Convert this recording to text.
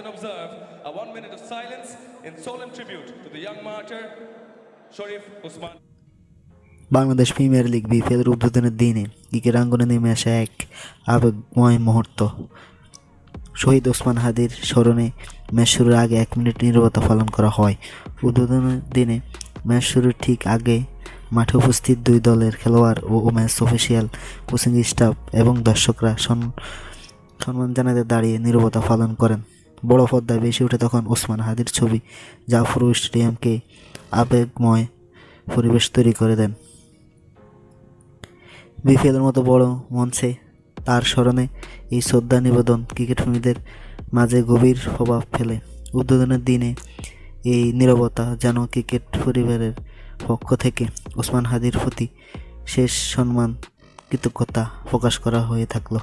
and observe a one minute of silence in solemn tribute to the young martyr, Sharif Usman. Bangladesh premier league BPL উদ্বোধনের দিনে cricket আঙ্গনে নেমে আসা এক আবেগময় মুহূর্ত। শহীদ ওসমান হাদির স্মরণে ম্যাচ শুরুর আগে এক মিনিট নীরবতা পালন করা হয়। উদ্বোধনের দিনে ম্যাচ শুরুর ঠিক আগে মাঠে উপস্থিত দুই দলের খেলোয়াড় ও ম্যাচ অফিসিয়াল কোচিং স্টাফ এবং দর্শকরা সম্মান জানাতে দাঁড়িয়ে নীরবতা পালন করেন। বড় পর্দায় বেশি ওঠে তখন ওসমান হাদির ছবি জাফর স্টেডিয়ামকে আবেগময় পরিবেশ তৈরি করে দেন। বিপিএলের মতো বড় মঞ্চে তার স্মরণে এই শ্রদ্ধা নিবেদন ক্রিকেটপ্রেমীদের মাঝে গভীর প্রভাব ফেলে। উদ্বোধনের দিনে এই নীরবতা যেন ক্রিকেট পরিবারের পক্ষ থেকে ওসমান হাদির প্রতি শেষ সম্মান, কৃতজ্ঞতা প্রকাশ করা হয়ে থাকল।